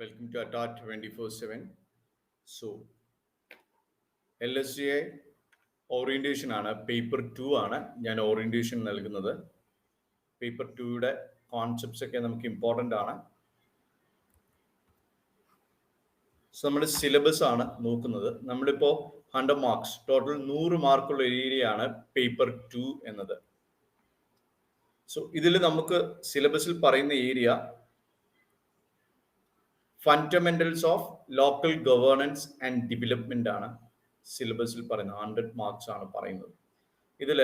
Welcome to four seven so L S C I orientation ആണ് paper two ആണ് ഞാൻ orientation നൽകുന്നത്. Paper ടുയുടെ concepts ഒക്കെ നമുക്ക് ഇമ്പോർട്ടന്റ് ആണ്. സോ നമ്മുടെ സിലബസ് ആണ് നോക്കുന്നത്. നമ്മളിപ്പോൾ ഹൺഡ്രഡ് മാർക്സ് ടോട്ടൽ നൂറ് മാർക്കുള്ള ഏരിയയാണ് പേപ്പർ ടു എന്നത്. സോ ഇതിൽ നമുക്ക് സിലബസിൽ പറയുന്ന area fundamentals of local governance and development ആണ് സിലബസിൽ പറയുന്നത് ഹൺഡ്രഡ് മാർക്സ് ആണ് പറയുന്നത്. ഇതിൽ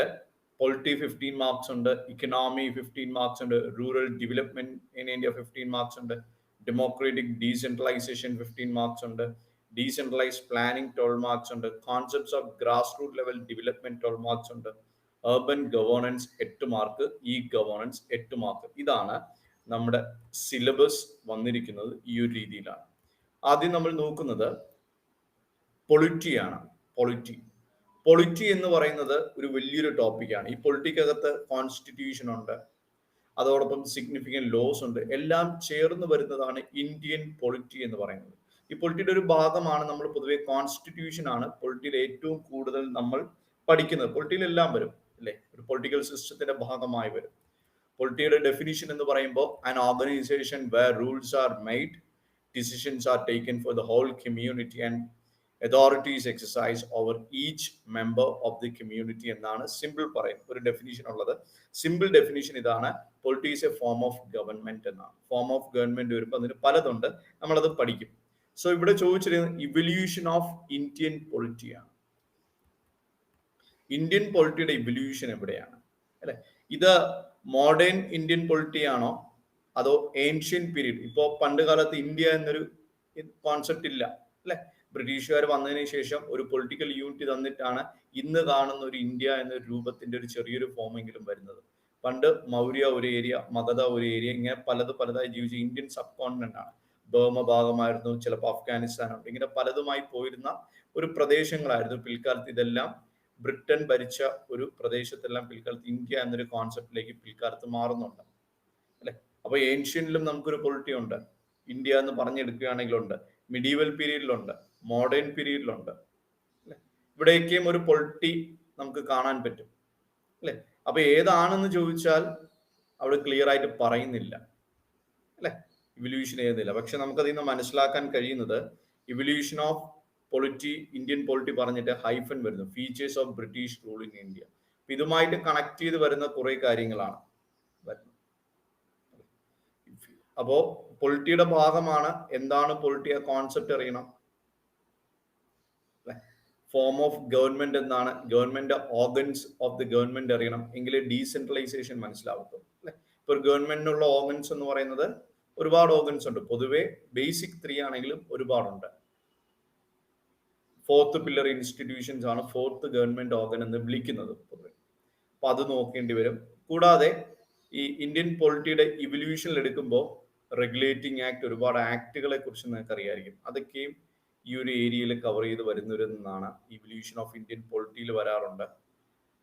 പൊളിറ്റി ഫിഫ്റ്റീൻ മാർക്സ് ഉണ്ട് ഇക്കണോമി ഫിഫ്റ്റീൻ മാർക്സ് ഉണ്ട് rural development in India fifteen marks ഉണ്ട് ഡെമോക്രാറ്റിക് ഡീസെൻട്രലൈസേഷൻ ഫിഫ്റ്റീൻ മാർക്സ് ഉണ്ട് ഡീസെൻട്രലൈസ് പ്ലാനിംഗ് ട്വൽവ് മാർക്സ് ഉണ്ട് concepts of grass root level development twelve marks ഉണ്ട് അർബൻ ഗവേണൻസ് എട്ട് മാർക്ക് ഇ ഗവേണൻസ് എട്ട് mark ഇതാണ് നമ്മുടെ syllabus വന്നിരിക്കുന്നത് ഈ ഒരു രീതിയിലാണ്. ആദ്യം നമ്മൾ നോക്കുന്നത് പൊളിറ്റിയാണ് പൊളിറ്റി പൊളിറ്റി എന്ന് പറയുന്നത് ഒരു വലിയൊരു ടോപ്പിക്കാണ് ഈ പൊളിറ്റിക്കകത്ത് കോൺസ്റ്റിറ്റ്യൂഷൻ ഉണ്ട്. അതോടൊപ്പം സിഗ്നിഫിക്കന്റ് ലോസ് ഉണ്ട്. എല്ലാം ചേർന്ന് വരുന്നതാണ് ഇന്ത്യൻ പൊളിറ്റി എന്ന് പറയുന്നത്. ഈ പൊളിറ്റിയുടെ ഒരു ഭാഗമാണ് നമ്മൾ പൊതുവെ കോൺസ്റ്റിറ്റ്യൂഷൻ ആണ്. പൊളിറ്റിയിൽ ഏറ്റവും കൂടുതൽ നമ്മൾ പഠിക്കുന്നത്. പൊളിറ്റിയിൽ എല്ലാം വരും അല്ലേ? ഒരു പൊളിറ്റിക്കൽ സിസ്റ്റത്തിന്റെ ഭാഗമായി വരും. പൊളിറ്റിയുടെ ഡെഫിനിഷൻ എന്ന് പറയുമ്പോൾ an organisation where rules are made decisions are taken for the whole community and authorities exercise over each member of the community എന്നാണ് സിമ്പിൾ പറയും ഒരു ഡെഫിനിഷൻ ഉള്ളത്. സിമ്പിൾ ഡെഫിനിഷൻ ഇതാണ്. Polities a form of government എന്നാണ്. Form of government വരുമ്പോൾ അതിന് പലതുണ്ട്. നമ്മളത് പഠിക്കും. സോ ഇവിടെ ചോദിച്ചിരുന്നത് ഇവല്യൂഷൻ ഓഫ് ഇന്ത്യൻ പൊളിറ്റിയാണ് ഇന്ത്യൻ പൊളിറ്റിയുടെ ഇവല്യൂഷൻ എവിടെയാണ്? അല്ലെ? ഇത് മോഡേൺ ഇന്ത്യൻ പൊളിറ്റി ആണോ? അതോ ഏൻഷ്യൻ പീരീഡ് ഇപ്പോ പണ്ട് കാലത്ത് ഇന്ത്യ എന്നൊരു കോൺസെപ്റ്റ് ഇല്ല അല്ലെ? ബ്രിട്ടീഷുകാർ വന്നതിന് ശേഷം ഒരു പൊളിറ്റിക്കൽ യൂണിറ്റി തന്നിട്ടാണ് ഇന്ന് കാണുന്ന ഒരു ഇന്ത്യ എന്ന രൂപത്തിന്റെ ഒരു ചെറിയൊരു ഫോമെങ്കിലും വരുന്നത്. പണ്ട് മൗര്യ ഒരു ഏരിയ മഗധ ഒരു ഏരിയ ഇങ്ങനെ പലത് പലതായി ജീവിച്ച ഇന്ത്യൻ സബ് കോണ്ടിനെന്റ് ആണ്. ബർമ ഭാഗമായിരുന്നു ചിലപ്പോൾ അഫ്ഗാനിസ്ഥാനുണ്ട് ഇങ്ങനെ പലതുമായി പോയിരുന്ന ഒരു പ്രദേശങ്ങളായിരുന്നു പിൽക്കാലത്ത് ഇതെല്ലാം ബ്രിട്ടൻ ഭരിച്ച ഒരു പ്രദേശത്തെല്ലാം പിൽക്കാലത്ത് ഇന്ത്യ എന്നൊരു കോൺസെപ്റ്റിലേക്ക് പിൽക്കാലത്ത് മാറുന്നുണ്ട്. അല്ലെ? അപ്പൊ ഏൻഷ്യനിലും നമുക്കൊരു പൊളിറ്റി ഉണ്ട്. ഇന്ത്യ എന്ന് പറഞ്ഞെടുക്കുകയാണെങ്കിലുണ്ട്. മിഡീവൽ പീരീഡിലുണ്ട് മോഡേൺ പീരീഡിലുണ്ട് അല്ലെ? ഇവിടേക്കും ഒരു പൊളിറ്റി നമുക്ക് കാണാൻ പറ്റും. അല്ലെ? അപ്പൊ ഏതാണെന്ന് ചോദിച്ചാൽ അവിടെ ക്ലിയർ ആയിട്ട് പറയുന്നില്ല. അല്ലെ? ഇവല്യൂഷൻ ചെയ്യുന്നില്ല. പക്ഷെ നമുക്കതിൽ നിന്ന് മനസ്സിലാക്കാൻ കഴിയുന്നത് evolution of polity Indian polity പറഞ്ഞിട്ട് ഹൈഫൻ വരുന്നു. Features of British rule in India ഇതുമായിട്ട് കണക്ട് ചെയ്ത് വരുന്ന കുറെ കാര്യങ്ങളാണ്. അപ്പോ പൊളിറ്റിയുടെ ഭാഗമാണ്. എന്താണ് പൊളിറ്റി ആ കോൺസെപ്റ്റ് അറിയണം ഫോം ഓഫ് ഗവൺമെന്റ് എന്താണ്? Government organs of the government അറിയണം. എങ്കിലേ ഡീസെൻട്രലൈസേഷൻ മനസ്സിലാവത്തുള്ളൂ. അല്ലെ? ഇപ്പൊ ഗവൺമെന്റിനുള്ള ഓർഗൻസ് എന്ന് പറയുന്നത് ഒരുപാട് ഓർഗൻസ് ഉണ്ട്. പൊതുവേ ബേസിക് ത്രീ ആണെങ്കിലും ഒരുപാടുണ്ട്. ഫോർത്ത് പില്ലർ ഇൻസ്റ്റിറ്റ്യൂഷൻസ് ആണ് ഫോർത്ത് ഗവൺമെന്റ് ഓർഗൻ എന്ന് വിളിക്കുന്നത് പൊതുവെ. അപ്പൊ അത് നോക്കേണ്ടി വരും. കൂടാതെ ഈ ഇന്ത്യൻ പോളിറ്റിയുടെ ഇവല്യൂഷനിൽ എടുക്കുമ്പോൾ റെഗുലേറ്റിംഗ് ആക്ട് ഒരുപാട് ആക്ടുകളെ കുറിച്ച് നിങ്ങൾക്ക് അറിയായിരിക്കും അതൊക്കെയും ഈ ഒരു ഏരിയയിൽ കവർ ചെയ്ത് വരുന്നവരെന്നാണ് ഇവല്യൂഷൻ ഓഫ് ഇന്ത്യൻ പോളിറ്റിയിൽ വരാറുണ്ട്.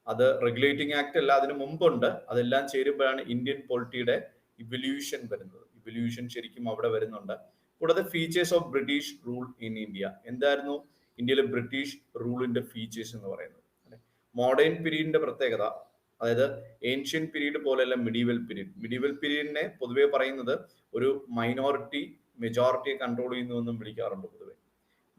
അത് റെഗുലേറ്റിംഗ് ആക്ട് അല്ല അതിന് മുമ്പുണ്ട്. അതെല്ലാം ചേരുമ്പോഴാണ് ഇന്ത്യൻ പോളിറ്റിയുടെ ഇവല്യൂഷൻ വരുന്നത്. ഇവല്യൂഷൻ ശരിക്കും അവിടെ വരുന്നുണ്ട്. കൂടാതെ features of British rule in India എന്തായിരുന്നു? ഇന്ത്യയിലെ ബ്രിട്ടീഷ് റൂളിന്റെ ഫീച്ചേഴ്സ് എന്ന് പറയുന്നത്. മോഡേൺ പീരീഡിന്റെ പ്രത്യേകത അതായത് ഏൻഷ്യൻ പീരീഡ് പോലെയല്ല മിഡീവൽ പീരീഡ് മിഡീവൽ പീരീഡിനെ പൊതുവേ പറയുന്നത് ഒരു മൈനോറിറ്റി മെജോറിറ്റിയെ കൺട്രോൾ ചെയ്യുന്നു എന്നും വിളിക്കാറുണ്ട് പൊതുവെ.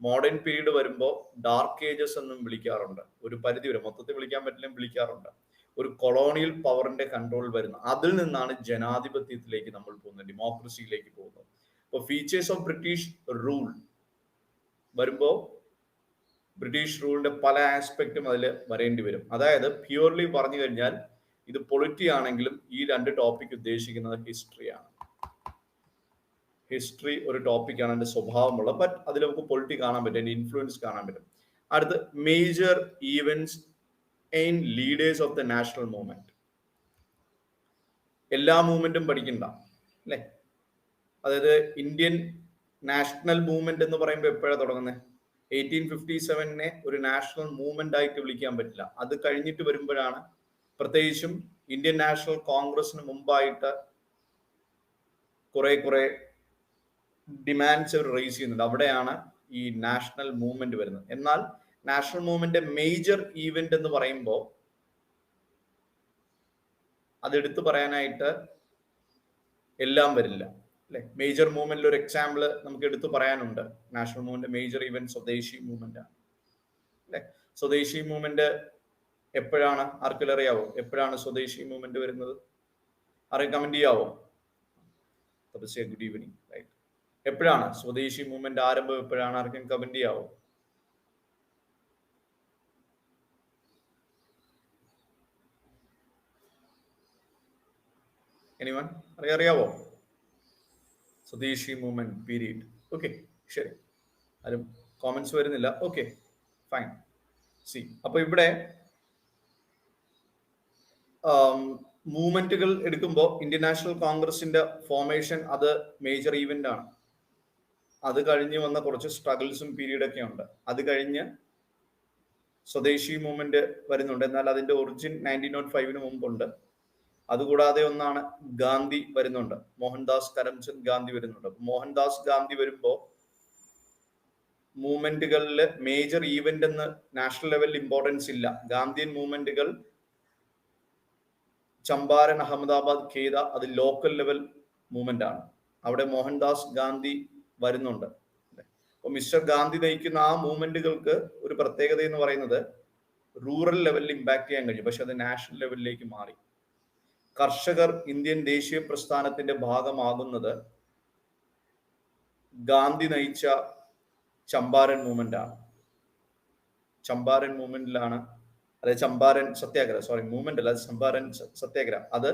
മോഡേൺ പീരീഡ് വരുമ്പോൾ ഡാർക്ക് ഏജസ് എന്നും വിളിക്കാറുണ്ട്. ഒരു പരിധി വരെ മൊത്തത്തിൽ വിളിക്കാൻ പറ്റില്ലെങ്കിൽ വിളിക്കാറുണ്ട്. ഒരു കൊളോണിയൽ പവറിന്റെ കൺട്രോൾ വരുന്ന അതിൽ നിന്നാണ് ജനാധിപത്യത്തിലേക്ക് നമ്മൾ പോകുന്നത് ഡെമോക്രസിയിലേക്ക് പോകുന്നത്. അപ്പോൾ ഫീച്ചേഴ്സ് ഓഫ് ബ്രിട്ടീഷ് റൂൾ വരുമ്പോൾ ബ്രിട്ടീഷ് റൂളിന്റെ പല ആസ്പെക്റ്റും അതിൽ വരേണ്ടി വരും. അതായത് പ്യൂർലി പറഞ്ഞു കഴിഞ്ഞാൽ ഇത് പൊളിറ്റി ആണെങ്കിലും ഈ രണ്ട് ടോപ്പിക് ഉദ്ദേശിക്കുന്നത് ഹിസ്റ്ററിയാണ് ഹിസ്റ്ററി ഒരു ടോപ്പിക്കാണ് എന്റെ സ്വഭാവമുള്ളത് ബട്ട് അതിൽ നമുക്ക് പൊളിറ്റി കാണാൻ പറ്റും എന്റെ ഇൻഫ്ലുവൻസ് കാണാൻ പറ്റും. അടുത്ത് major events in leaders of the national movement എല്ലാ മൂവ്മെന്റും പഠിക്കണ്ട അല്ലേ? അതായത് ഇന്ത്യൻ നാഷണൽ മൂവ്മെന്റ് എന്ന് പറയുമ്പോൾ എപ്പോഴാണ് തുടങ്ങുന്നത് എയ്റ്റീൻ ഫിഫ്റ്റി സെവനെ ഒരു നാഷണൽ മൂവ്മെന്റ് ആയിട്ട് വിളിക്കാൻ പറ്റില്ല. അത് കഴിഞ്ഞിട്ട് വരുമ്പോഴാണ് പ്രത്യേകിച്ചും ഇന്ത്യൻ നാഷണൽ കോൺഗ്രസിന് മുമ്പായിട്ട് കുറെ കുറെ ഡിമാൻഡ്സ് അവർ റേസ് ചെയ്യുന്നുണ്ട്. അവിടെയാണ് ഈ നാഷണൽ മൂവ്മെന്റ് വരുന്നത്. എന്നാൽ നാഷണൽ മൂവ്മെന്റ് മേജർ ഈവന്റ് എന്ന് പറയുമ്പോൾ അതെടുത്തു പറയാനായിട്ട് എല്ലാം വരില്ല. അല്ലെ? മേജർ മൂവ്മെന്റിൽ ഒരു എക്സാമ്പിൾ നമുക്ക് എടുത്തു പറയാനുണ്ട്. National movement major event Swadeshi movement ആണ്. അല്ലെ? സ്വദേശി മൂവ്മെന്റ് എപ്പോഴാണ്? ആർക്കെങ്കിലും അറിയാവോ? എപ്പോഴാണ് സ്വദേശി മൂവ്മെന്റ് വരുന്നത്? ആരെ കമന്റ് ചെയ്യാവോ? തപസ്യ ഗുഡ് ഈവനിങ് റൈറ്റ് എപ്പോഴാണ്? സ്വദേശി മൂവ്മെന്റ് ആരംഭം എപ്പോഴാണ്? ആർക്കും കമന്റ് ചെയ്യാവോ? എനിവൺ അറിയാവോ? സ്വദേശി മൂവ്മെന്റ് പീരീഡ് ഓക്കെ ശരി. ആരും കോമൻസ് വരുന്നില്ല. ഓക്കെ ഫൈൻ സി അപ്പൊ ഇവിടെ മൂവ്മെന്റുകൾ എടുക്കുമ്പോൾ ഇന്ത്യൻ നാഷണൽ കോൺഗ്രസിന്റെ ഫോർമേഷൻ അത് മേജർ ഈവന്റ് ആണ്. അത് കഴിഞ്ഞ് വന്ന കുറച്ച് സ്ട്രഗിൾസും പീരീഡ് ഒക്കെ ഉണ്ട്. അത് കഴിഞ്ഞ് സ്വദേശി മൂവ്മെന്റ് വരുന്നുണ്ട്. എന്നാൽ അതിന്റെ ഒറിജിൻ നയന്റീൻ നോട്ട് ഫൈവിന് മുമ്പുണ്ട്. അതുകൂടാതെ ഒന്നാണ് ഗാന്ധി വരുന്നുണ്ട്. മോഹൻദാസ് കരംചന്ദ് ഗാന്ധി വരുന്നുണ്ട്. മോഹൻദാസ് ഗാന്ധി വരുമ്പോൾ മൂവ്മെന്റുകളിൽ മേജർ ഈവന്റ് എന്ന് നാഷണൽ ലെവലിൽ ഇമ്പോർട്ടൻസ് ഇല്ല. ഗാന്ധിയൻ മൂവ്മെന്റുകൾ ചമ്പാരൻ അഹമ്മദാബാദ് ഖേദ അത് ലോക്കൽ ലെവൽ മൂവ്മെന്റ് ആണ്. അവിടെ മോഹൻദാസ് ഗാന്ധി വരുന്നുണ്ട്. അപ്പൊ മിസ്റ്റർ ഗാന്ധി നയിക്കുന്ന ആ മൂവ്മെന്റുകൾക്ക് ഒരു പ്രത്യേകത എന്ന് പറയുന്നത് റൂറൽ ലെവലിൽ ഇമ്പാക്ട് ചെയ്യാൻ കഴിയും. പക്ഷെ അത് നാഷണൽ ലെവലിലേക്ക് മാറി. കർഷകർ ഇന്ത്യൻ ദേശീയ പ്രസ്ഥാനത്തിന്റെ ഭാഗമാകുന്നത് ഗാന്ധി നയിച്ച ചമ്പാരൻ മൂവ്മെന്റ് ആണ്. ചമ്പാരൻ മൂവ്മെന്റിലാണ് അതായത് ചമ്പാരൻ സത്യാഗ്രഹം സോറി മൂവ്മെന്റ് അല്ല ചമ്പാരൻ സത്യാഗ്രഹം. അത്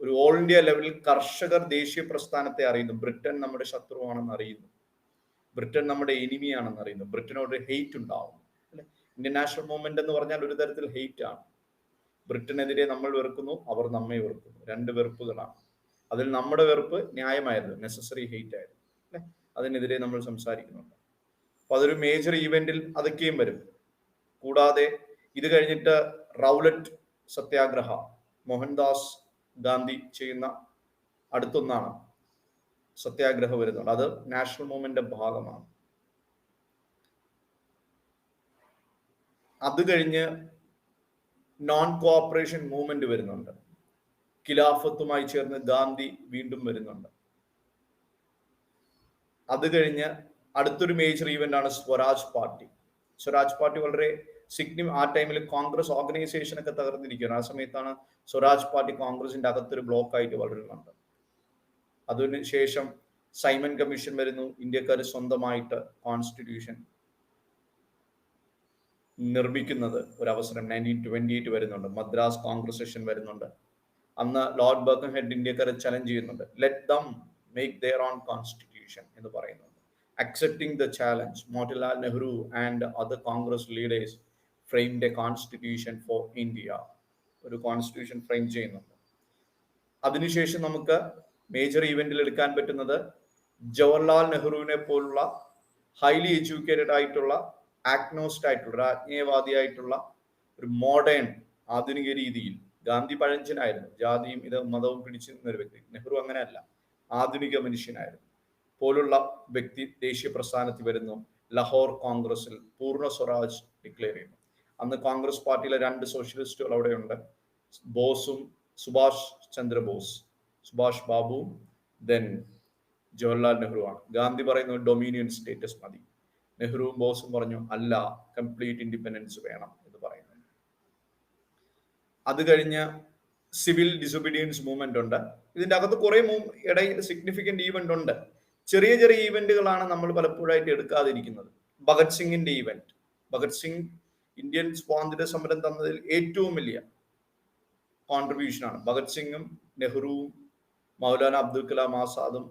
ഒരു ഓൾ ഇന്ത്യ ലെവലിൽ കർഷകർ ദേശീയ പ്രസ്ഥാനത്തെ അറിയുന്നു. ബ്രിട്ടൻ നമ്മുടെ ശത്രുവാണെന്ന് അറിയുന്നു. ബ്രിട്ടൻ നമ്മുടെ എനിമിയാണെന്ന് അറിയുന്നു. ബ്രിട്ടനോട് ഹെയ്റ്റ് ഉണ്ടാവും ഇന്ത്യൻ നാഷണൽ മൂവ്മെന്റ് എന്ന് പറഞ്ഞാൽ ഒരു തരത്തിൽ ഹെയ്റ്റ് ആണ്. ബ്രിട്ടനെതിരെ നമ്മൾ വെറുക്കുന്നു അവർ നമ്മെ വെറുക്കുന്നു. രണ്ട് വെറുപ്പുകളാണ്. അതിൽ നമ്മുടെ വെറുപ്പ് ന്യായമായിരുന്നു നെസസറി ഹെയ്റ്റ് ആയിരുന്നു അല്ലെ? അതിനെതിരെ നമ്മൾ സംസാരിക്കുന്നുണ്ട്. അപ്പൊ അതൊരു മേജർ ഈവെന്റിൽ അതൊക്കെയും വരും. കൂടാതെ ഇത് കഴിഞ്ഞിട്ട് റൗലറ്റ് സത്യാഗ്രഹ മോഹൻദാസ് ഗാന്ധി ചെയ്യുന്ന അടുത്തൊന്നാണ് സത്യാഗ്രഹ വരുന്നത്. അത് നാഷണൽ മൂവ്മെന്റിന്റെ ഭാഗമാണ്. അത് കഴിഞ്ഞ് നോൺ കോഓപ്പറേഷൻ മൂവ്മെന്റ് വരുന്നുണ്ട്. ഖിലാഫത്തുമായി ചേർന്ന് ഗാന്ധി വീണ്ടും വരുന്നുണ്ട്. അത് കഴിഞ്ഞ് അടുത്തൊരു മേജർ ഈവന്റ് ആണ് സ്വരാജ് പാർട്ടി. സ്വരാജ് പാർട്ടി വളരെ സിഗ്നി ആ ടൈമിൽ കോൺഗ്രസ് ഓർഗനൈസേഷൻ ഒക്കെ തകർന്നിരിക്കുകയാണ്. ആ സമയത്താണ് സ്വരാജ് പാർട്ടി കോൺഗ്രസിന്റെ അകത്തൊരു ബ്ലോക്ക് ആയിട്ട് വളരുന്നുണ്ട്. അതിനുശേഷം സൈമൺ കമ്മീഷൻ വരുന്നു. ഇന്ത്യക്കാർ സ്വന്തമായിട്ട് കോൺസ്റ്റിറ്റ്യൂഷൻ നിർമ്മിക്കുന്നത് ഒരു അവസരം നയന്റീൻ ട്വന്റി എയ്റ്റ് വരുന്നുണ്ട്. മദ്രാസ് കോൺഗ്രസ് സെഷൻ വരുന്നുണ്ട്. അന്ന് ലോർഡ് ബർക്കൻ ഹെഡ് ഇന്ത്യക്കാരെ ചലഞ്ച് ചെയ്യുന്നുണ്ട്. Let them make their own constitution എന്ന് പറയുന്നുണ്ട്. Accepting the challenge Motilal Nehru and other Congress leaders framed a constitution for India ഒരു കോൺസ്റ്റിറ്റ്യൂഷൻ ഫ്രെയിം ചെയ്യുന്നുണ്ട്. അതിനുശേഷം നമുക്ക് മേജർ ഇവന്റിൽ എടുക്കാൻ പറ്റുന്നത് ജവഹർലാൽ നെഹ്റുവിനെ പോലുള്ള ഹൈലി എഡ്യൂക്കേറ്റഡ് ആയിട്ടുള്ള ആക്നോസ്റ്റ് ആയിട്ടുള്ള രാജ്ഞേയവാദിയായിട്ടുള്ള ഒരു മോഡേൺ ആധുനിക രീതിയിൽ ഗാന്ധി പഴഞ്ചനായിരുന്നു. ജാതിയും ഇത് മതവും പിടിച്ചു നിന്ന ഒരു വ്യക്തി. നെഹ്റു അങ്ങനെയല്ല. ആധുനിക മനുഷ്യനായിരുന്നു. പോലുള്ള വ്യക്തി ദേശീയ പ്രസ്ഥാനത്തിൽ വരുന്നു. ലഹോർ കോൺഗ്രസിൽ പൂർണ സ്വരാജ് ഡിക്ലെയർ ചെയ്യുന്നു. അന്ന് കോൺഗ്രസ് പാർട്ടിയിലെ രണ്ട് സോഷ്യലിസ്റ്റുകൾ അവിടെയുണ്ട്. ബോസും സുഭാഷ് ചന്ദ്രബോസ് സുഭാഷ് ബാബു ദെൻ ജവഹർലാൽ നെഹ്റു ആണ് ഗാന്ധി പറയുന്നത് ഡൊമീനിയൻ സ്റ്റേറ്റസ് മതി. നെഹ്റുവും ബോസും പറഞ്ഞു അല്ല കംപ്ലീറ്റ് ഇൻഡിപെൻഡൻസ് വേണം എന്ന് പറയുന്നു. അത് കഴിഞ്ഞ് സിവിൽ ഡിസൊബീഡിയൻസ് മൂവ്മെന്റ് ഉണ്ട്. ഇതിന്റെ അകത്ത് കുറെ ഇടയിൽ സിഗ്നിഫിക്കന്റ് ഈവന്റ് ഉണ്ട്. ചെറിയ ചെറിയ ഈവന്റുകളാണ് നമ്മൾ പലപ്പോഴായിട്ട് എടുക്കാതിരിക്കുന്നത്. ഭഗത് സിംഗിന്റെ ഈവന്റ് ഭഗത് സിംഗ് ഇന്ത്യൻ സ്വാതന്ത്ര്യ സമരം തന്നതിൽ ഏറ്റവും വലിയ കോൺട്രിബ്യൂഷനാണ് ഭഗത് സിംഗും നെഹ്റുവും മൗലാന അബ്ദുൽ കലാം ആസാദും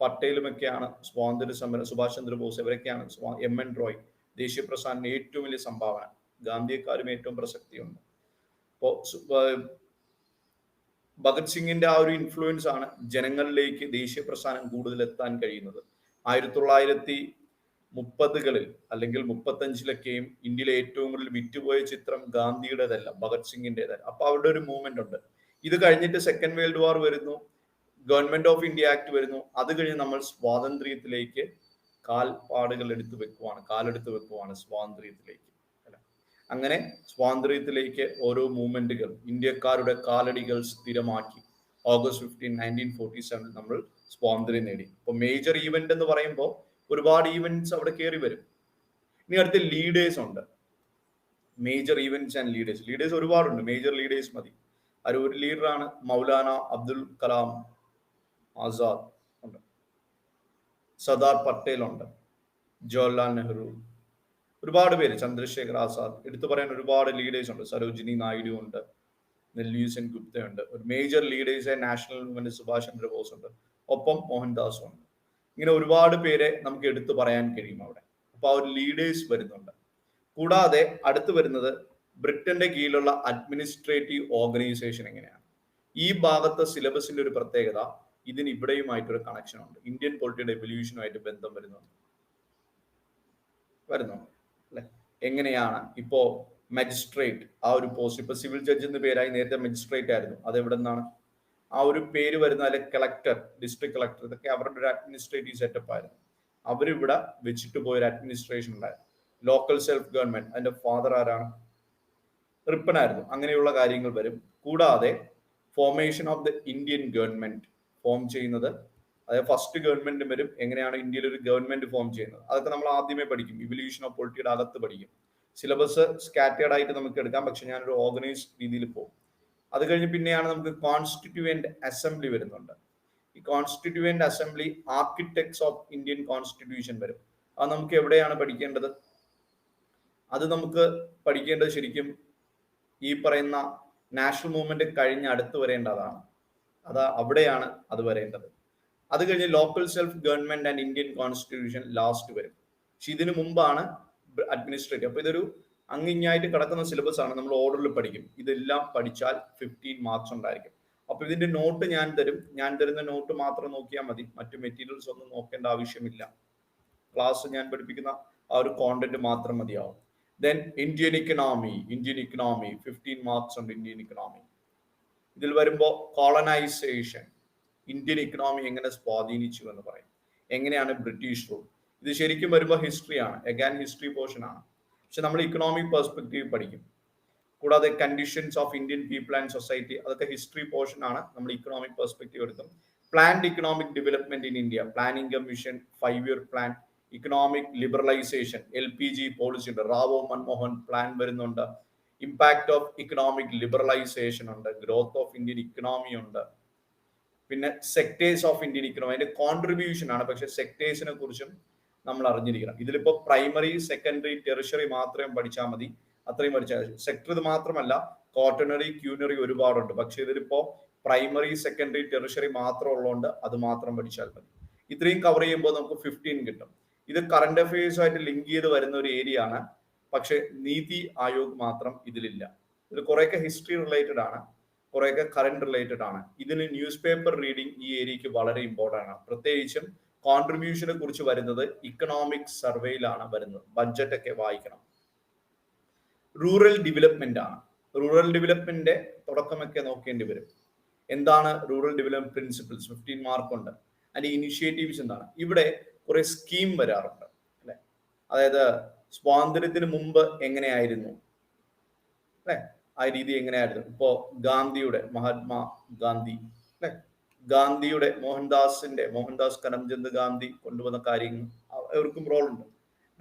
പട്ടേലുമൊക്കെയാണ് സ്വാതന്ത്ര്യ സമരം സുഭാഷ് ചന്ദ്രബോസ് ഇവരൊക്കെയാണ് എം എൻ റോയ് ദേശീയ പ്രസ്ഥാനത്തിന് ഏറ്റവും വലിയ സംഭാവന. ഗാന്ധിയെക്കാരും ഏറ്റവും പ്രസക്തിയുണ്ട്. അപ്പോ ഭഗത് സിംഗിന്റെ ആ ഒരു ഇൻഫ്ലുവൻസ് ആണ് ജനങ്ങളിലേക്ക് ദേശീയ പ്രസ്ഥാനം കൂടുതൽ എത്താൻ കഴിയുന്നത്. ആയിരത്തി തൊള്ളായിരത്തി മുപ്പതുകളിൽ അല്ലെങ്കിൽ മുപ്പത്തഞ്ചിലൊക്കെയും ഇന്ത്യയിലെ ഏറ്റവും കൂടുതൽ വിറ്റുപോയ ചിത്രം ഗാന്ധിയുടേതല്ല ഭഗത് സിംഗിന്റെതല്ല അപ്പൊ അവിടെ ഒരു മൂവ്മെന്റ് ഉണ്ട്. ഇത് കഴിഞ്ഞിട്ട് സെക്കൻഡ് വേൾഡ് വാർ വരുന്നു. ഗവൺമെന്റ് ഓഫ് ഇന്ത്യ ആക്ട് വരുന്നു. അത് കഴിഞ്ഞ് നമ്മൾ സ്വാതന്ത്ര്യത്തിലേക്ക് കാൽപാടുകൾ എടുത്തു വെക്കുവാണ് കാലെടുത്ത് വെക്കുവാണ് സ്വാതന്ത്ര്യത്തിലേക്ക്. അങ്ങനെ സ്വാതന്ത്ര്യത്തിലേക്ക് ഓരോ മൂവ്മെന്റുകൾ ഇന്ത്യക്കാരുടെ കാലടികൾ സ്ഥിരമാക്കി. ഓഗസ്റ്റ് ഫിഫ്റ്റീൻ നയന്റീൻ ഫോർട്ടി സെവനിൽ നമ്മൾ സ്വാതന്ത്ര്യം നേടി. അപ്പൊ മേജർ ഈവന്റ് എന്ന് പറയുമ്പോൾ ഒരുപാട് ഈവന്റ്സ് അവിടെ കയറി വരും. ഇനി അടുത്ത ലീഡേഴ്സ് ഉണ്ട്. Major events and leaders leaders ഒരുപാടുണ്ട്. മേജർ ലീഡേഴ്സ് മതി. ഒരു ലീഡറാണ് മൗലാന അബ്ദുൽ കലാം ആസാദ് ഉണ്ട്. സർദാർ പട്ടേൽ ഉണ്ട്. ജവഹർലാൽ നെഹ്റു. ഒരുപാട് പേര് ചന്ദ്രശേഖർ ആസാദ്. എടുത്തു പറയാൻ ഒരുപാട് ലീഡേഴ്സ് ഉണ്ട്. സരോജിനി നായിഡു ഉണ്ട്. നെല്ലിയൂസൻ ഗുപ്ത ഉണ്ട്. ഒരു major leaders national movement Subhash Chandrabose ഉണ്ട്. ഒപ്പം മോഹൻദാസ് ഉണ്ട്. ഇങ്ങനെ ഒരുപാട് പേരെ നമുക്ക് എടുത്തു പറയാൻ കഴിയും അവിടെ. അപ്പൊ ആ ഒരു ലീഡേഴ്സ് വരുന്നുണ്ട്. കൂടാതെ അടുത്ത് വരുന്നത് ബ്രിട്ടന്റെ കീഴിലുള്ള അഡ്മിനിസ്ട്രേറ്റീവ് ഓർഗനൈസേഷൻ എങ്ങനെയാണ്? ഈ ഭാഗത്തെ സിലബസിന്റെ ഒരു പ്രത്യേകത ഇതിന് ഇവിടെയുമായിട്ടൊരു കണക്ഷൻ ഉണ്ട്. ഇന്ത്യൻ പൊളിറ്റിയുടെ എവല്യൂഷനുമായിട്ട് ബന്ധം വരുന്നുണ്ട് വരുന്നുണ്ട് അല്ലെ? എങ്ങനെയാണ് ഇപ്പോ മജിസ്ട്രേറ്റ് ആ ഒരു പോസ്റ്റ് ഇപ്പൊ സിവിൽ ജഡ്ജ് എന്ന പേരായി നേരത്തെ മജിസ്ട്രേറ്റ് ആയിരുന്നു. അത് എവിടെ നിന്നാണ്? ആ ഒരു പേര് വരുന്ന അല്ലെ കളക്ടർ ഡിസ്ട്രിക്ട് കളക്ടർ ഇതൊക്കെ അവരുടെ ഒരു അഡ്മിനിസ്ട്രേറ്റീവ് സെറ്റപ്പ് ആയിരുന്നു. അവരിവിടെ വെച്ചിട്ട് പോയൊരു അഡ്മിനിസ്ട്രേഷൻ ഉണ്ടായിരുന്നു. ലോക്കൽ സെൽഫ് ഗവൺമെന്റ് അതിന്റെ ഫാദർ ആരാണ്? റിപ്പനായിരുന്നു. അങ്ങനെയുള്ള കാര്യങ്ങൾ വരും. കൂടാതെ formation of the Indian government form ചെയ്യുന്നത്. അതായത് ഫസ്റ്റ് ഗവൺമെന്റ് വരും. എങ്ങനെയാണ് ഇന്ത്യയിൽ ഒരു ഗവൺമെന്റ് ഫോം ചെയ്യുന്നത്? അതൊക്കെ നമ്മൾ ആദ്യമേ പഠിക്കും. ഇവല്യൂഷൻ ഓഫ് പൊളിറ്റിയുടെ അകത്ത് പഠിക്കും. സിലബസ് സ്കാറ്റേഡ് ആയിട്ട് നമുക്ക് എടുക്കാം. പക്ഷെ ഞാനൊരു ഓർഗനൈസ്ഡ് രീതിയിൽ പോകും. അത് കഴിഞ്ഞ് പിന്നെയാണ് നമുക്ക് കോൺസ്റ്റിറ്റ്യൂവന്റ് അസംബ്ലി വരുന്നുണ്ട്. ഈ constituent assembly architects of Indian constitution വരും. അത് നമുക്ക് എവിടെയാണ് പഠിക്കേണ്ടത്? അത് നമുക്ക് പഠിക്കേണ്ടത് ശരിക്കും ഈ പറയുന്ന നാഷണൽ മൂവ്മെന്റ് കഴിഞ്ഞ് അടുത്ത് വരേണ്ടതാണ്. അത് അവിടെയാണ് അത് വരേണ്ടത്. അത് കഴിഞ്ഞ് local self government and Indian constitution last വരും. പക്ഷെ ഇതിനു മുമ്പാണ് അഡ്മിനിസ്ട്രേറ്റീവ് അപ്പൊ ഇതൊരു അങ്ങിങ്ങായിട്ട് കിടക്കുന്ന സിലബസ് ആണ്. നമ്മൾ ഓർഡറിൽ പഠിക്കും. ഇതെല്ലാം പഠിച്ചാൽ ഫിഫ്റ്റീൻ മാർക്സ് ഉണ്ടായിരിക്കും. അപ്പൊ ഇതിന്റെ നോട്ട് ഞാൻ തരും. ഞാൻ തരുന്ന നോട്ട് മാത്രം നോക്കിയാൽ മതി. മറ്റു മെറ്റീരിയൽസ് ഒന്നും നോക്കേണ്ട ആവശ്യമില്ല. ക്ലാസ് ഞാൻ പഠിപ്പിക്കുന്ന ആ ഒരു കോണ്ടന്റ് മാത്രം മതിയാവും. Then Indian economy Indian economy fifteen marks ഉണ്ട് ഇന്ത്യൻ ഇക്കണോമി ഇതിൽ വരുമ്പോൾ കോളനൈസേഷൻ ഇന്ത്യൻ ഇക്കണോമി എങ്ങനെ സ്വാധീനിച്ചു എന്ന് പറയും. എങ്ങനെയാണ് ബ്രിട്ടീഷ് റൂൾ ഇത് ശരിക്കും വരുമ്പോൾ ഹിസ്റ്ററിയാണ് എഗാൻ ഹിസ്റ്ററി പോർഷൻ ആണ്. പക്ഷെ നമ്മൾ ഇക്കണോമിക് പെർസ്പെക്റ്റീവ് പഠിക്കും. കൂടാതെ conditions of Indian people and society അതൊക്കെ ഹിസ്റ്ററി പോർഷൻ ആണ്. നമ്മൾ ഇക്കണോമിക് പെർസ്പെക്റ്റീവ് എടുക്കും. Planned economic development in India planning commission five year plan economic liberalisation L P G policy ഉണ്ട്. റാവോ മൻമോഹൻ പ്ലാൻ വരുന്നുണ്ട്. ഇമ്പാക്ട് ഓഫ് ഇക്കണോമിക് ലിബറലൈസേഷൻ ഉണ്ട് growth of Indian economy ഉണ്ട്. പിന്നെ sectors of Indian economy അതിന്റെ contribution ആണ്. പക്ഷെ സെക്ടേഴ്സിനെ കുറിച്ചും നമ്മൾ അറിഞ്ഞിരിക്കണം. ഇതിലിപ്പോ പ്രൈമറി സെക്കൻഡറി ടെറിഷറി മാത്രം പഠിച്ചാൽ മതി. അത്രയും പഠിച്ചാൽ സെക്ടർ ഇത് മാത്രമല്ല കോട്ടണറി ക്യൂണറി ഒരുപാടുണ്ട്. പക്ഷെ ഇതിലിപ്പോ പ്രൈമറി സെക്കൻഡറി ടെറിഷറി മാത്രം ഉള്ളതുകൊണ്ട് അത് മാത്രം പഠിച്ചാൽ മതി. ഇത്രയും കവർ ചെയ്യുമ്പോൾ നമുക്ക് ഫിഫ്റ്റീൻ കിട്ടും. ഇത് കറണ്ട് അഫയേഴ്സുമായിട്ട് ലിങ്ക് ചെയ്ത് വരുന്ന ഒരു ഏരിയ ആണ്. പക്ഷെ നീതി ആയോഗ് മാത്രം ഇതിലില്ല. ഇത് കുറെയൊക്കെ ഹിസ്റ്ററി റിലേറ്റഡ് ആണ് കുറെയൊക്കെ കറണ്ട് റിലേറ്റഡ് ആണ്. ഇതിന് ന്യൂസ് പേപ്പർ റീഡിംഗ് ഈ ഏരിയക്ക് വളരെ ഇമ്പോർട്ടന്റ് ആണ്. പ്രത്യേകിച്ചും കോൺട്രിബ്യൂഷനെ കുറിച്ച് വരുന്നത് ഇക്കണോമിക് സർവേയിലാണ് വരുന്നത്. ബഡ്ജറ്റ് ഒക്കെ വായിക്കണം. റൂറൽ ഡെവലപ്മെന്റ് ആണ്. റൂറൽ ഡെവലപ്മെന്റിന്റെ തുടക്കമൊക്കെ നോക്കേണ്ടി വരും. എന്താണ് rural development principles fifteen mark ഉണ്ട്. അതിന്റെ ഇനിഷ്യേറ്റീവ്സ് എന്താണ്? ഇവിടെ കുറെ സ്കീം വരാറുണ്ട്. അല്ലെ? അതായത് സ്വാതന്ത്ര്യത്തിന് മുമ്പ് എങ്ങനെയായിരുന്നു? അല്ലെ? ആ രീതി എങ്ങനെയായിരുന്നു? ഇപ്പോ ഗാന്ധിയുടെ മഹാത്മാ ഗാന്ധി അല്ലെ? ഗാന്ധിയുടെ മോഹൻദാസിന്റെ മോഹൻദാസ് കരംചന്ദ് ഗാന്ധി കൊണ്ടുവന്ന കാര്യങ്ങൾ അവർക്കും റോൾ ഉണ്ട്.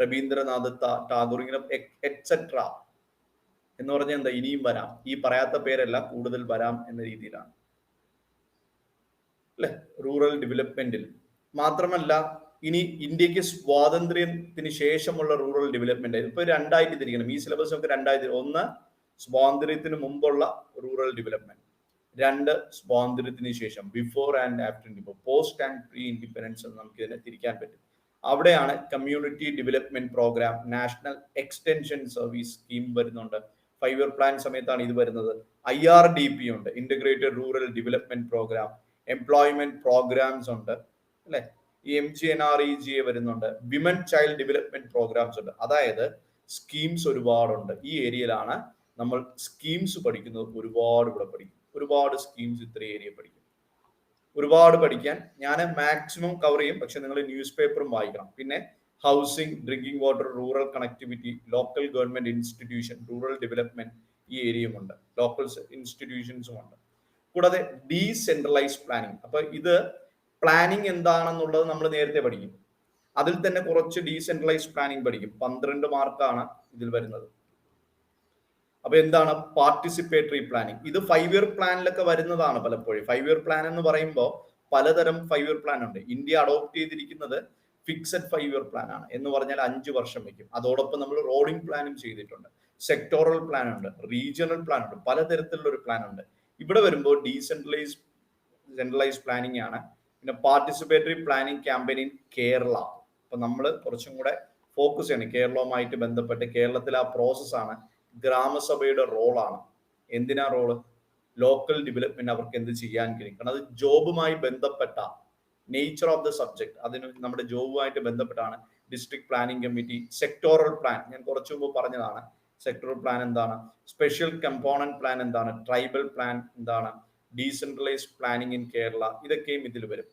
രവീന്ദ്രനാഥ് ടാഗോർ ഇങ്ങനെ എക്സെട്ര എന്ന് പറഞ്ഞാൽ എന്താ? ഇനിയും വരാം. ഈ പറയാത്ത പേരല്ല കൂടുതൽ വരാം എന്ന രീതിയിലാണ്. അല്ലെ? റൂറൽ ഡെവലപ്മെന്റിൽ മാത്രമല്ല ഇനി ഇന്ത്യയ്ക്ക് സ്വാതന്ത്ര്യത്തിന് ശേഷമുള്ള റൂറൽ ഡെവലപ്മെന്റ് ഇപ്പൊ രണ്ടായിട്ട് തിരിക്കണം ഈ സിലബസ് നമുക്ക് രണ്ടായിട്ട് ഒന്ന് സ്വാതന്ത്ര്യത്തിന് മുമ്പുള്ള റൂറൽ ഡെവലപ്മെന്റ് രണ്ട് സ്വാതന്ത്ര്യത്തിന് ശേഷം before and after independence post and pre independence നമുക്ക് ഇതിനെ തിരിക്കാൻ പറ്റും. അവിടെയാണ് community development programme national extension service scheme വരുന്നുണ്ട്. ഫൈവ് ഇയർ പ്ലാൻ സമയത്താണ് ഇത് വരുന്നത്. ഐ ആർ ഡി പി ഉണ്ട്. Integrated rural development programme employment programmes ഉണ്ട്. അല്ലെ? ഈ M G N R E G A വരുന്നുണ്ട്. വിമൻ ചൈൽഡ് ഡെവലപ്മെന്റ് പ്രോഗ്രാംസ് ഉണ്ട്. അതായത് സ്കീംസ് ഒരുപാടുണ്ട്. ഈ ഏരിയയിലാണ് നമ്മൾ സ്കീംസ് പഠിക്കുന്നത് ഒരുപാട് ഇവിടെ പഠിക്കും. ഒരുപാട് സ്കീംസ് ഇത്ര ഏരിയ പഠിക്കും. ഒരുപാട് പഠിക്കാൻ ഞാൻ മാക്സിമം കവർ ചെയ്യും. പക്ഷെ നിങ്ങൾ ന്യൂസ് പേപ്പറും വായിക്കണം. പിന്നെ housing drinking water rural connectivity local government institution rural development ഈ ഏരിയയും ഉണ്ട്. ലോക്കൽ ഇൻസ്റ്റിറ്റ്യൂഷൻസും ഉണ്ട്. കൂടാതെ ഡീസെൻട്രലൈസ് പ്ലാനിങ് അപ്പൊ ഇത് പ്ലാനിങ് എന്താണെന്നുള്ളത് നമ്മൾ നേരത്തെ പഠിക്കും. അതിൽ തന്നെ കുറച്ച് ഡീസെൻട്രലൈസ് പ്ലാനിങ് പഠിക്കും. പന്ത്രണ്ട് മാർക്കാണ് ഇതിൽ വരുന്നത്. അപ്പൊ എന്താണ്? പാർട്ടിസിപ്പേറ്ററി പ്ലാനിങ് ഇത് ഫൈവ് ഇയർ പ്ലാനിലൊക്കെ വരുന്നതാണ് പലപ്പോഴും. ഫൈവ് ഇയർ പ്ലാൻ എന്ന് പറയുമ്പോൾ പലതരം ഫൈവ് ഇയർ പ്ലാൻ ഉണ്ട്. ഇന്ത്യ അഡോപ്റ്റ് ചെയ്തിരിക്കുന്നത് ഫിക്സഡ് ഫൈവ് ഇയർ പ്ലാൻ ആണ്. എന്ന് പറഞ്ഞാൽ അഞ്ച് വർഷം വയ്ക്കും. അതോടൊപ്പം നമ്മൾ റോഡിംഗ് പ്ലാനും ചെയ്തിട്ടുണ്ട്. സെക്ടോറൽ പ്ലാൻ ഉണ്ട്. റീജിയണൽ പ്ലാൻ ഉണ്ട്. പലതരത്തിലുള്ള ഒരു പ്ലാൻ ഉണ്ട്. ഇവിടെ വരുമ്പോൾ ഡീസെൻട്രലൈസ് സെൻട്രലൈസ് പ്ലാനിങ് ആണ് പിന്നെ participatory planning campaign in Kerala അപ്പൊ നമ്മൾ കുറച്ചും കൂടെ ഫോക്കസ് ചെയ്യണം. കേരളവുമായിട്ട് ബന്ധപ്പെട്ട് കേരളത്തിലെ ആ പ്രോസസ്സാണ് ഗ്രാമസഭയുടെ റോളാണ് എന്തിനാ റോൾ ലോക്കൽ ഡെവലപ്മെന്റ് അവർക്ക് എന്ത് ചെയ്യാൻ കഴിയും കാരണം അത് ജോബുമായി ബന്ധപ്പെട്ട നേച്ചർ ഓഫ് ദ സബ്ജക്ട് അതിന് നമ്മുടെ ജോബുമായിട്ട് ബന്ധപ്പെട്ടാണ് district planning committee sectoral plan ഞാൻ കുറച്ചു മുമ്പ് പറഞ്ഞതാണ്. സെക്ടറൽ പ്ലാൻ എന്താണ്? സ്പെഷ്യൽ കമ്പോണന്റ് പ്ലാൻ എന്താണ്? ട്രൈബൽ പ്ലാൻ എന്താണ്? ഡീസെൻട്രലൈസ്ഡ് പ്ലാനിംഗ് ഇൻ കേരള ഇതൊക്കെയും ഇതിൽ വരും.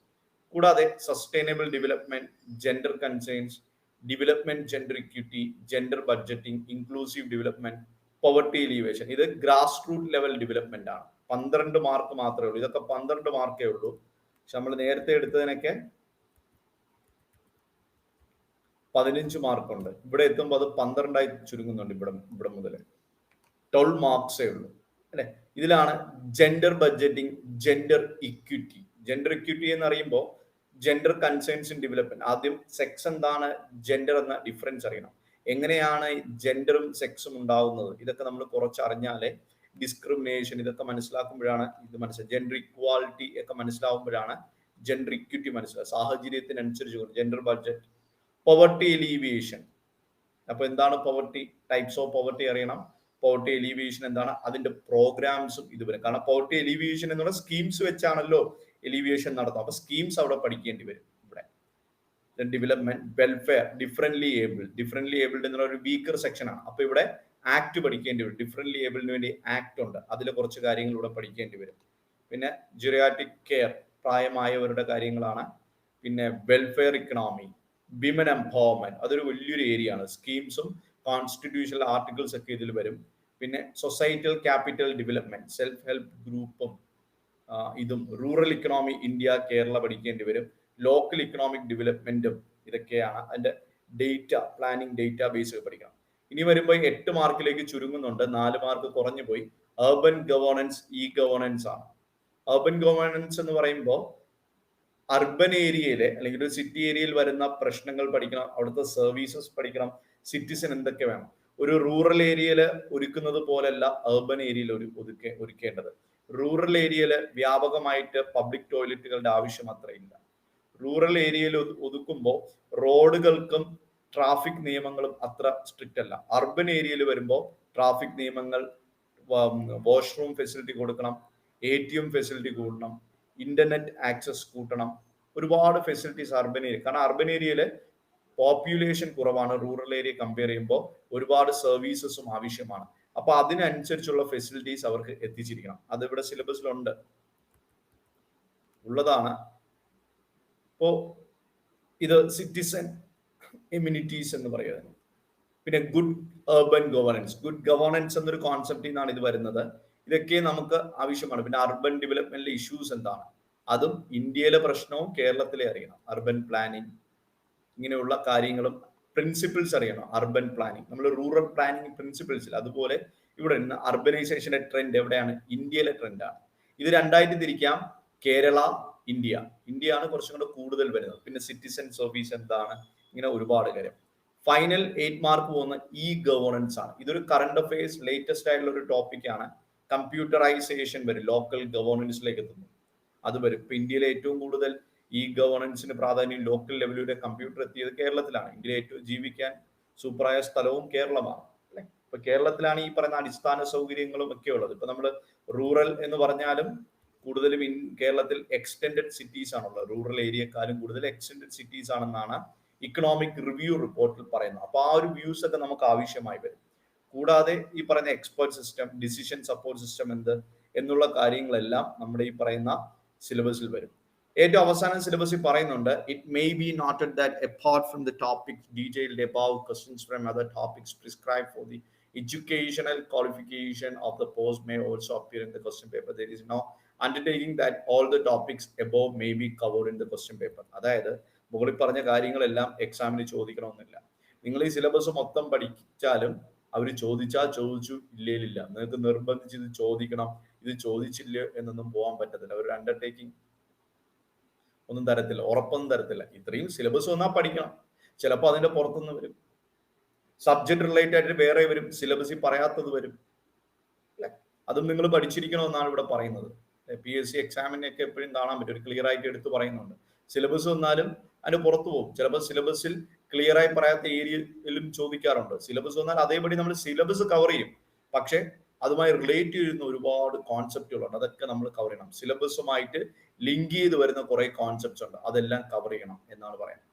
കൂടാതെ sustainable development gender concerns development gender equity gender budgeting inclusive development poverty elevation ഇത് ഗ്രാസ് റൂട്ട് ലെവൽ ഡെവലപ്മെന്റ് ആണ്. പന്ത്രണ്ട് മാർക്ക് മാത്രമേ ഉള്ളൂ. ഇതൊക്കെ പന്ത്രണ്ട് മാർക്കേ ഉള്ളൂ. പക്ഷെ നമ്മൾ നേരത്തെ എടുത്തതിനൊക്കെ പതിനഞ്ച് മാർക്കുണ്ട് ഇവിടെ എത്തുമ്പോൾ അത് പന്ത്രണ്ടായി ചുരുങ്ങുന്നുണ്ട് ഇവിടെ ഇവിടെ മുതൽ ട്വൽവ് മാർക്സേ ഉള്ളൂ. അല്ലെ? ഇതിലാണ് gender budgeting gender equity gender equity എന്ന് അറിയുമ്പോൾ ജെൻഡർ കൺസേൺസ് ഇൻ ഡെവലപ്മെന്റ് ആദ്യം സെക്സ് എന്താണ് ജെൻഡർ എന്ന ഡിഫറൻസ് അറിയണം. എങ്ങനെയാണ് ജെൻഡറും സെക്സും ഉണ്ടാവുന്നത്? ഇതൊക്കെ നമ്മൾ കുറച്ചറിഞ്ഞാലേ ഡിസ്ക്രിമിനേഷൻ ഇതൊക്കെ മനസ്സിലാക്കുമ്പോഴാണ് ഇത് മനസ്സിലാക്കുക ജെൻഡർ ഇക്വാളിറ്റി ഒക്കെ മനസ്സിലാവുമ്പോഴാണ് ജെൻഡർ ഇക്വിറ്റി മനസ്സിലാക്കുക സാഹചര്യത്തിനനുസരിച്ച് ജെൻഡർ ബഡ്ജറ്റ് പവർട്ടി എലീവിയേഷൻ അപ്പൊ എന്താണ് പവർട്ടി ടൈപ്സ് ഓഫ് പവർട്ടി അറിയണം. പവർട്ടി എലിവിയേഷൻ എന്താണ്? അതിന്റെ പ്രോഗ്രാംസും ഇത് വരും കാരണം പോവർട്ടി എലിവിയേഷൻ എന്നുള്ള സ്കീംസ് വെച്ചാണല്ലോ എലീവിയേഷൻ നടത്തും അപ്പൊ സ്കീംസ് അവിടെ പഠിക്കേണ്ടി വരും ഇവിടെ. Development welfare differently able differently abled എന്നുള്ള ഒരു വീക്കർ സെക്ഷൻ ആണ്. അപ്പൊ ഇവിടെ ആക്ട് പഠിക്കേണ്ടി വരും. ഡിഫറെന്റ്ലി ഏബിളിന് വേണ്ടി ആക്ട് ഉണ്ട്. അതിൽ കുറച്ച് കാര്യങ്ങൾ ഇവിടെ പഠിക്കേണ്ടി വരും. പിന്നെ ജുറിയാറ്റിക് കെയർ പ്രായമായവരുടെ കാര്യങ്ങളാണ്. പിന്നെ വെൽഫെയർ ഇക്കണോമി വിമൻ എംപവർമെന്റ് അതൊരു വലിയൊരു ഏരിയ ആണ്. സ്കീംസും കോൺസ്റ്റിറ്റ്യൂഷണൽ ആർട്ടിക്കിൾസ് ഒക്കെ ഇതിൽ വരും. പിന്നെ societal capital development self help ഗ്രൂപ്പും ഇതും റൂറൽ ഇക്കണോമി ഇന്ത്യ കേരള പഠിക്കേണ്ടി വരും. ലോക്കൽ ഇക്കണോമിക് ഡെവലപ്മെന്റും ഇതൊക്കെയാണ് അതിന്റെ ഡേറ്റ പ്ലാനിങ് ഡേറ്റ ബേസ് പഠിക്കണം. ഇനി വരുമ്പോൾ എട്ട് മാർക്കിലേക്ക് ചുരുങ്ങുന്നുണ്ട്. നാല് മാർക്ക് കുറഞ്ഞു പോയി. അർബൻ ഗവേണൻസ് ഇ ഗവേണൻസ് ആണ്. അർബൻ ഗവേണൻസ് എന്ന് പറയുമ്പോൾ അർബൻ ഏരിയയിലെ അല്ലെങ്കിൽ ഒരു സിറ്റി ഏരിയയിൽ വരുന്ന പ്രശ്നങ്ങൾ പഠിക്കണം. അവിടുത്തെ സർവീസസ് പഠിക്കണം. സിറ്റിസൺ എന്തൊക്കെ വേണം? ഒരു റൂറൽ ഏരിയയിൽ ഒരുക്കുന്നത് പോലെയല്ല അർബൻ ഏരിയയിൽ ഒരു ഒതുക്കെ ഒരുക്കേണ്ടത്. റൂറൽ ഏരിയയിൽ വ്യാപകമായിട്ട് പബ്ലിക് ടോയ്ലറ്റുകളുടെ ആവശ്യം അത്രയില്ല. റൂറൽ ഏരിയയിൽ ഒതുക്കുമ്പോൾ റോഡുകൾക്കും ട്രാഫിക് നിയമങ്ങളും അത്ര സ്ട്രിക്റ്റ് അല്ല. അർബൻ ഏരിയയിൽ വരുമ്പോൾ ട്രാഫിക് നിയമങ്ങൾ വാഷ്റൂം ഫെസിലിറ്റി കൊടുക്കണം എ ടി എം ഫെസിലിറ്റി കൂട്ടണം ഇന്റർനെറ്റ് ആക്സസ് കൂട്ടണം. ഒരുപാട് ഫെസിലിറ്റീസ് അർബൻ ഏരിയ കാരണം അർബൻ ഏരിയയിൽ പോപ്പുലേഷൻ കുറവാണ്. റൂറൽ ഏരിയ കമ്പയർ ചെയ്യുമ്പോൾ ഒരുപാട് സർവീസസും ആവശ്യമാണ്. അപ്പൊ അതിനനുസരിച്ചുള്ള ഫെസിലിറ്റീസ് അവർക്ക് എത്തിച്ചിരിക്കണം. അത് ഇവിടെ സിലബസിലുണ്ട് ഉള്ളതാണ്. ഇപ്പോ ഇത് സിറ്റിസൺ ഇമ്യൂണിറ്റീസ് എന്ന് പറയുന്നത്. പിന്നെ good urban governance good governance എന്നൊരു കോൺസെപ്റ്റിൽ നിന്നാണ് ഇത് വരുന്നത്. ഇതൊക്കെ നമുക്ക് ആവശ്യമാണ്. പിന്നെ അർബൻ ഡെവലപ്മെന്റിലെ ഇഷ്യൂസ് എന്താണ്? അതും ഇന്ത്യയിലെ പ്രശ്നവും കേരളത്തിലെ അറിയണം. അർബൻ പ്ലാനിങ് ഇങ്ങനെയുള്ള കാര്യങ്ങളും പ്രിൻസിപ്പിൾസ് അറിയണം അർബൻ പ്ലാനിങ് നമ്മൾ റൂറൽ പ്ലാനിങ് പ്രിൻസിപ്പിൾസിൽ അതുപോലെ ഇവിടെ നിന്ന് അർബനൈസേഷന്റെ ട്രെൻഡ് എവിടെയാണ്? ഇന്ത്യയിലെ ട്രെൻഡാണ് ഇത് രണ്ടായിട്ട് തിരിക്കാം. കേരള ഇന്ത്യ. ഇന്ത്യ ആണ് കുറച്ചും കൂടെ കൂടുതൽ വരുന്നത്. പിന്നെ സിറ്റിസൺ സർവീസ് എന്താണ്? ഇങ്ങനെ ഒരുപാട് കാര്യം. ഫൈനൽ എയ്റ്റ് മാർക്ക് പോകുന്ന ഇ ഗവേണൻസ് ആണ്. ഇതൊരു കറണ്ട് അഫയേഴ്സ് ലേറ്റസ്റ്റ് ആയിട്ടുള്ള ഒരു ടോപ്പിക് ആണ്. കമ്പ്യൂട്ടറൈസേഷൻ വരും. ലോക്കൽ ഗവേണൻസിലേക്ക് എത്തുന്നു. അത് വരും. ഇപ്പൊ ഇന്ത്യയിലെ ഏറ്റവും കൂടുതൽ ഈ ഗവേണൻസിന് പ്രാധാന്യം ലോക്കൽ ലെവലിലൂടെ കമ്പ്യൂട്ടർ എത്തിയത് കേരളത്തിലാണ്. ഇന്ത്യയിലെ ഏറ്റവും ജീവിക്കാൻ സൂപ്പറായ സ്ഥലവും കേരളമാണ് അല്ലെ? ഇപ്പൊ കേരളത്തിലാണ് ഈ പറയുന്ന അടിസ്ഥാന സൗകര്യങ്ങളും ഒക്കെ ഉള്ളത്. ഇപ്പൊ നമ്മൾ റൂറൽ എന്ന് പറഞ്ഞാലും കൂടുതലും ഇൻ കേരളത്തിൽ എക്സ്റ്റെൻഡഡ് സിറ്റീസ് ആണുള്ളത്. റൂറൽ ഏരിയക്കാരും കൂടുതൽ എക്സ്റ്റെൻഡഡ് സിറ്റീസ് ആണെന്നാണ് ഇക്കണോമിക് റിവ്യൂ റിപ്പോർട്ടിൽ പറയുന്നത്. അപ്പൊ ആ ഒരു വ്യൂസ് ഒക്കെ നമുക്ക് ആവശ്യമായി വരും. കൂടാതെ ഈ പറയുന്ന expert system decision support system എന്ത് എന്നുള്ള കാര്യങ്ങളെല്ലാം നമ്മുടെ ഈ പറയുന്ന സിലബസിൽ വരും. ഏറ്റവും അവസാനം സിലബസിൽ പറയുന്നുണ്ട് it may be noted that apart from the topic detailed above questions from other topics prescribe for the educational qualification of the post may also appear in the question paper. There is no undertaking that all the topics above may be covered in the question paper. അതായത് മുകളിൽ പറഞ്ഞ കാര്യങ്ങളെല്ലാം എക്സാമിന് ചോദിക്കണമെന്നില്ല നിങ്ങൾ ഈ syllabus മൊത്തം പഠിച്ചാലും അവർ ചോദിച്ചാൽ ചോദിച്ചു ഇല്ലേലില്ല നിങ്ങൾക്ക് നിർബന്ധിച്ച് ഇത് ചോദിക്കണം ഇത് ചോദിച്ചില്ല എന്നൊന്നും പോകാൻ പറ്റത്തില്ല ഒരു അണ്ടർടേക്കിംഗ് ഒന്നും തരത്തില്ല ഉറപ്പൊന്നും തരത്തില്ല. ഇത്രയും സിലബസ് വന്നാൽ പഠിക്കണം. ചിലപ്പോൾ അതിന്റെ പുറത്തുനിന്ന് വരും. സബ്ജക്ട് റിലേറ്റഡ് ആയിട്ട് വേറെ വരും സിലബസിൽ പറയാത്തത് വരും. അതും നിങ്ങൾ പഠിച്ചിരിക്കണമെന്നാണ് ഇവിടെ പറയുന്നത്. പി എസ് സി എക്സാമിനൊക്കെ എപ്പോഴും കാണാൻ പറ്റും. ഒരു ക്ലിയർ ആയിട്ട് എടുത്ത് പറയുന്നുണ്ട്. സിലബസ് വന്നാലും അതിന് പുറത്തു പോകും. ചിലപ്പോൾ സിലബസിൽ ക്ലിയർ ആയി പറയാത്ത ഏരിയയിലും ചോദിക്കാറുണ്ട്. സിലബസ് വന്നാൽ അതേപടി നമ്മൾ സിലബസ് കവർ ചെയ്യും. പക്ഷെ അതുമായി റിലേറ്റ് ചെയ്യുന്ന ഒരുപാട് കോൺസെപ്റ്റുകളുണ്ട് അതൊക്കെ നമ്മൾ കവർ ചെയ്യണം. സിലബസുമായിട്ട് ലിങ്ക് ചെയ്ത് വരുന്ന കുറെ കോൺസെപ്റ്റ്സ് ഉണ്ട്. അതെല്ലാം കവർ ചെയ്യണം എന്നാണ് പറയുന്നത്.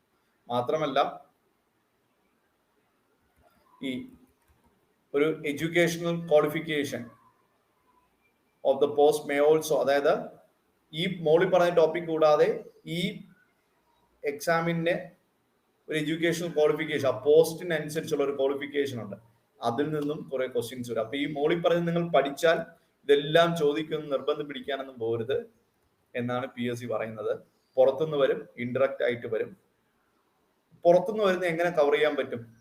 മാത്രമല്ല ഈ ഒരു educational qualification of the post may also അതായത് ഈ മോളി പറഞ്ഞ ടോപ്പിക് കൂടാതെ ഈ എക്സാമിന്റെ ഒരു എഡ്യൂക്കേഷണൽ ക്വാളിഫിക്കേഷൻ ആ പോസ്റ്റിനനുസരിച്ചുള്ള ഒരു ക്വാളിഫിക്കേഷൻ ഉണ്ട്. അതിൽ നിന്നും കുറെ ക്വസ്റ്റ്യൻസ് വരും. അപ്പൊ ഈ മോളിൽ പറഞ്ഞ് നിങ്ങൾ പഠിച്ചാൽ ഇതെല്ലാം ചോദിക്കുന്ന നിർബന്ധം പിടിക്കാനൊന്നും പോരുത് എന്നാണ് പി എസ് സി പറയുന്നത്. പുറത്തുനിന്ന് വരും ഇൻഡയറക്റ്റ് ആയിട്ട് വരും. പുറത്തുനിന്ന് വരുന്ന എങ്ങനെ കവർ ചെയ്യാൻ പറ്റും?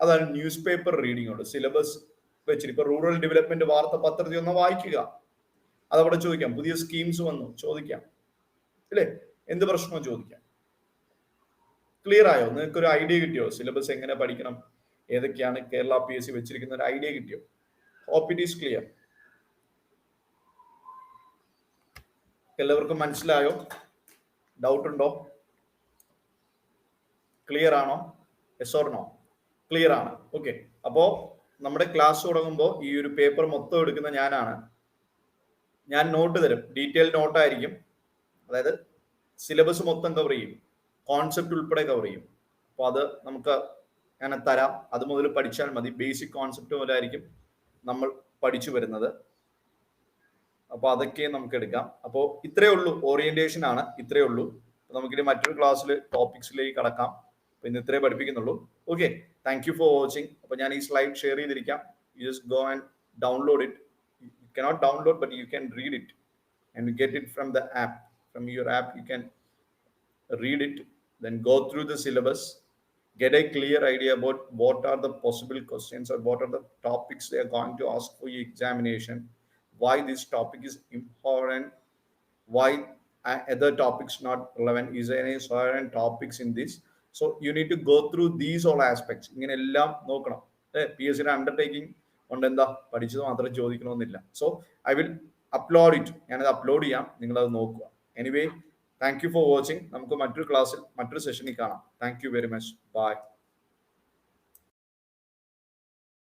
അതാണ് ന്യൂസ് പേപ്പർ റീഡിംഗ് ഉണ്ട് സിലബസ് വെച്ചിട്ട് ഇപ്പൊ റൂറൽ ഡെവലപ്മെന്റ് വാർത്ത പത്രത്തിൽ ഒന്ന് വായിക്കുക. അതവിടെ ചോദിക്കാം. പുതിയ സ്കീംസ് വന്നു ചോദിക്കാം. അല്ലേ എന്ത് പ്രശ്നവും ചോദിക്കാം. ക്ലിയർ ആയോ? നിങ്ങൾക്ക് ഒരു ഐഡിയ കിട്ടിയോ? സിലബസ് എങ്ങനെ പഠിക്കണം? ഏതൊക്കെയാണ് കേരള പി എസ് സി വെച്ചിരിക്കുന്ന ഒരു ഐഡിയ കിട്ടിയോ? ഹോപ്പ് ഇറ്റ് ഈസ് ക്ലിയർ എല്ലാവർക്കും മനസ്സിലായോ? ഡൗട്ട് ഉണ്ടോ? ക്ലിയർ ആണോ? എസ് ഓർ നോ ക്ലിയർ ആണ്. ഓക്കെ അപ്പോ നമ്മുടെ ക്ലാസ് തുടങ്ങുമ്പോൾ ഈ ഒരു പേപ്പർ മൊത്തം എടുക്കുന്ന ഞാനാണ്. ഞാൻ നോട്ട് തരും. ഡീറ്റെയിൽ നോട്ടായിരിക്കും അതായത് സിലബസ് മൊത്തം കവർ ചെയ്യും. കോൺസെപ്റ്റ് ഉൾപ്പെടെ കവർ ചെയ്യും. അപ്പോൾ അത് നമുക്ക് ഞാൻ തരാം. അത് മുതൽ പഠിച്ചാൽ മതി. ബേസിക് കോൺസെപ്റ്റ് മുതലായിരിക്കും നമ്മൾ പഠിച്ചു വരുന്നത്. അപ്പോൾ അതൊക്കെ നമുക്ക് എടുക്കാം. അപ്പോൾ ഇത്രയേ ഉള്ളൂ. ഓറിയന്റേഷൻ ആണ്. ഇത്രയേ ഉള്ളൂ. നമുക്കിത് മറ്റൊരു ക്ലാസ്സിൽ ടോപ്പിക്സിലേക്ക് കടക്കാം. അപ്പോൾ ഇന്ന് ഇത്രേ പഠിപ്പിക്കുന്നുള്ളൂ. Okay thank you for watching അപ്പോൾ ഞാൻ ഈ slide share ചെയ്തിരിക്കാം. You just go and download it you cannot download but you can read it and get it from the app from your app you can read it then go through the syllabus, get a clear idea about what are the possible questions or what are the topics they are going to ask for your examination, why this topic is important, why uh, other topics not relevant, is there any certain topics in this? So you need to go through these all aspects. ഇങ്ങനെ എല്ലാം നോക്കണം P S സിയുടെ undertaking കൊണ്ട് എന്താ പഠിച്ചത് മാത്രം ചോദിക്കണമെന്നില്ല so I will upload it ഞാനത് upload ചെയ്യാം നിങ്ങളത് താങ്ക് യു ഫോർ വാച്ചിങ് നമുക്ക് മറ്റൊരു ക്ലാസ്സിൽ മറ്റൊരു സെഷനിൽ കാണാം. Thank you very much bye